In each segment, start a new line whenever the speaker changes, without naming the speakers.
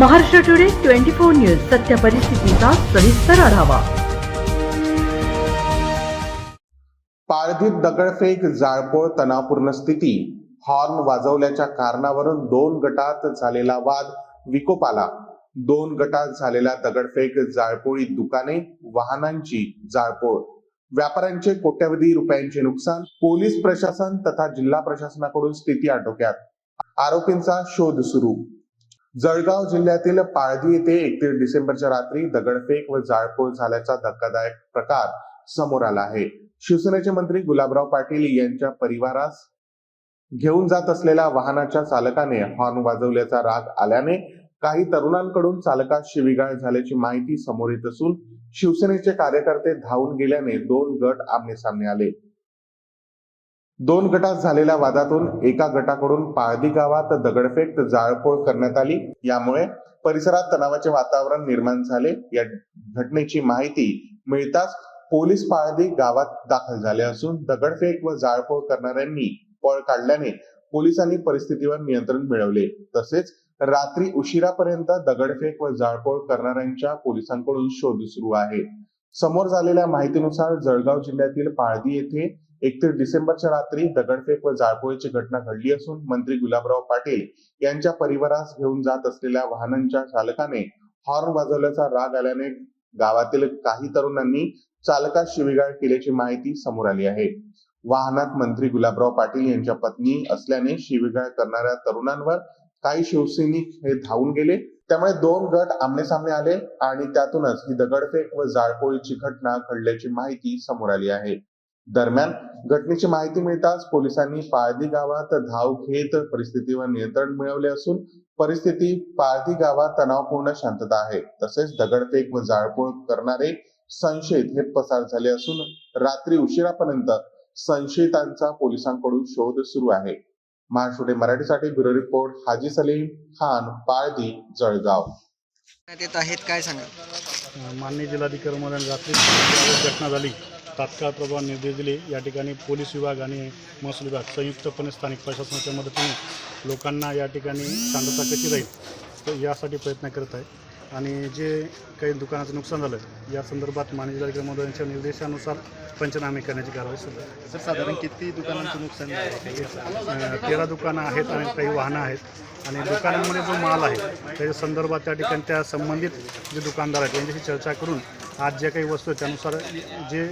Maharashtra today twenty four news सत्य परिस्थितीचा सविस्तर आढावा.
पारधीत दगडफेक जाळपोळ तणावपूर्ण स्थिती हॉर्न वाजवल्याच्या कारणावरून दोन गटात झालेला वाद विकोपाला. दोन गटात झालेला दगडफेक जाळपोळी दुकाने वाहनांची जाळपोळ. व्यापाऱ्यांचे कोट्यवधी रुपयांचे नुकसान पोलीस प्रशासन तथा जिल्हा प्रशासनाकडून स्थिती आटोक्यात. आरोपींचा शोध सुरू. जळगाव जिल्ह्यातील पाळधी येथे एकतीस डिसेंबरच्या रात्री दगडफेक व जाळपोळ झाल्याचा धक्कादायक प्रकार समोर आला आहे. शिवसेनेचे मंत्री गुलाबराव पाटील यांच्या परिवारास घेऊन जात असलेल्या वाहनाच्या चालकाने हॉर्न वाजवल्याचा राग आल्याने काही तरुणांकडून चालकास शिवीगाळ झाल्याची माहिती समोर येत असून शिवसेनेचे कार्यकर्ते धावून गेल्याने दोन गट आमने सामने आले. दोन गटात झालेल्या वादातून एका गटाकडून पाळदी गावात दगडफेक जाळपोळ करण्यात आली. यामुळे परिसरात तणावाचे वातावरण निर्माण झाले. या घटनेची माहिती मिळताच पोलीस पाळदी गावात दाखल झाले असून दगडफेक व जाळपोळ करणाऱ्यांनी पळ काढल्याने पोलिसांनी परिस्थितीवर नियंत्रण मिळवले. तसेच रात्री उशिरापर्यंत दगडफेक व जाळपोळ करणाऱ्यांच्या पोलिसांकडून शोध सुरू आहे. समोर झालेल्या माहितीनुसार जळगाव जिल्ह्यातील पाळदी येथे एकतीस डिसेंबरच्या रात्री दगडफेक व जाळपोळीची घटना घडली असून मंत्री गुलाबराव पाटील यांच्या परिवारास घेऊन जात असलेल्या वाहनांच्या चालकाने हॉर्न वाजवल्याचा राग आल्याने गावातील काही तरुणांनी चालकास शिवीगाळ केल्याची माहिती समोर आली आहे. वाहनात मंत्री गुलाबराव पाटील यांच्या पत्नी असल्याने शिवीगाळ करणाऱ्या तरुणांवर काही शिवसैनिक हे धावून गेले. त्यामुळे दोन गट आमने सामने आले आणि त्यातूनच ही दगडफेक व जाळपोळीची घटना घडल्याची माहिती समोर आली आहे. दरम्यान घटनेची माहिती मिळताच पोलिसांनी पाळदी गावात धाव घेत परिस्थितीवर नियंत्रण मिळवले असून परिस्थिती पाळदी गावात तणावपूर्ण शांतता आहे. तसेच दगडफेक व जाळपोळ करणारे संशयित हे पसार झाले असून रात्री उशिरापर्यंत संशयितांचा पोलिसांकडून शोध सुरू आहे. महाराष्ट्र मराठीसाठी ब्युरो रिपोर्ट हाजी सलीम खान पाळदी जळगाव.
येत आहेत काय सांगा
माननीय जिल्हाधिकारी महोदयांनी रात्री घटना झाली. तात्काळ प्रभाव निर्देश दिले. या ठिकाणी पोलीस विभाग आणि महसूल विभाग संयुक्तपणे स्थानिक प्रशासनाच्या मदतीने लोकांना या ठिकाणी शांतता कशी राहील तर यासाठी प्रयत्न करत आहे. आणि जे काही दुकानाचं नुकसान झालं या संदर्भात माननीय जिल्हाधिकारी महोदयांच्या निर्देशानुसार पंचनामे करण्याची कारवाई सुरू आहे.
सर साधारण किती दुकानांचं नुकसान झालं?
तेरा दुकानं आहेत आणि काही वाहनं आहेत. आणि दुकानांमध्ये जो माल आहे त्याच्या संदर्भात त्या ठिकाणी त्या संबंधित जे दुकानदार आहेत त्यांच्याशी चर्चा करून आज ज्या काही वस्तू आहेत त्यानुसार जे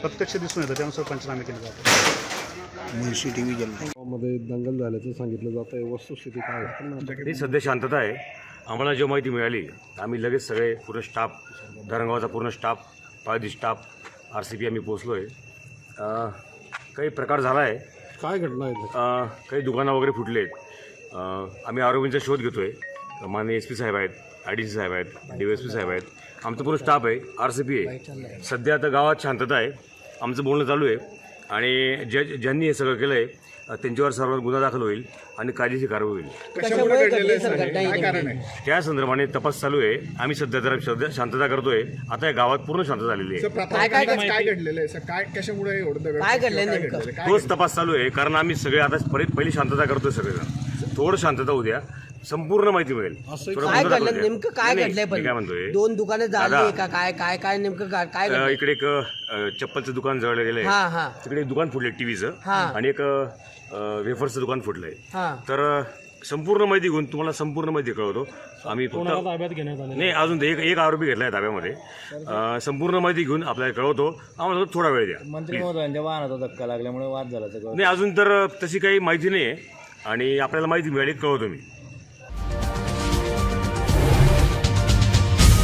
प्रत्यक्ष दिसून येतं त्यानुसार पंचनामे केले जातात.
मुळशी टी व्ही
मध्ये दंगल झाल्याचं सांगितलं जात आहे. वस्तुस्थिती काय आहे?
ही सध्या शांतता आहे. आम्हाला जेव्हा माहिती मिळाली आम्ही लगेच सगळे पूर्ण स्टाफ धरणगावचा पूर्ण staff Paldi staff R C P आम्ही पोचलो आहे काही प्रकार झाला आहे
काय घटना आहे?
काही दुकानं वगैरे फुटले आहेत आम्ही आरोग्यांचा शोध घेतो आहे माननीय एस पी साहेब आहेत आय डी सी साहेब आहेत डी एस पी साहेब आहेत. आमचं पूर्ण स्टाफ आहे आर सी पी आहे. सध्या आता गावात शांतता आहे. आमचं बोलणं चालू आहे. आणि ज्या ज्यांनी हे सगळं केलं आहे त्यांच्यावर सर्वात गुन्हा दाखल होईल आणि कायदेशीर कारवाई होईल. त्या संदर्भाने तपास चालू आहे. आम्ही सध्या जरा सध्या शांतता करतोय. आता या गावात पूर्ण शांतता झालेली आहे.
काय काय काय घडलेलं आहे? सर काय कशामुळे एवढं दगड
काय घडलंय नेमकं?
घडलेलं? काय
तोच तपास चालू आहे कारण आम्ही सगळे आता परि- पहिली शांतता करतोय सगळेजण. थोडं शांतता होऊ द्या. संपूर्ण माहिती मिळेल
काय घडलं. नेमकं काय घडलंय
म्हणतोय
दोन दुकानं
दादा,
झाली का? काय काय काय नेमकं काय?
इकडे एक अ, चप्पलचं दुकान जळलं गेलंय
हा हा.
तिकडे एक दुकान फुटलंय टीव्हीचं
हा.
आणि एक वेफर्सचं दुकान फुटलंय.
हा.
तर अ, संपूर्ण माहिती घेऊन तुम्हाला संपूर्ण माहिती कळवतो. आम्ही फक्त
ताब्यात घेण्यात आले
नाही अजून एक एक आरोपी घेतलाय ताब्यामध्ये. अ, संपूर्ण माहिती घेऊन आपल्याला कळवतो. आम्हाला थोडा वेळ द्या.
मंत्री महोदयांच्या वाहनाचा धक्का लागल्यामुळे वाद झाला सगळं.
नाही अजून तर तशी काही माहिती नाही आहे आणि आपल्याला माहिती मिळाली कळवतो मी.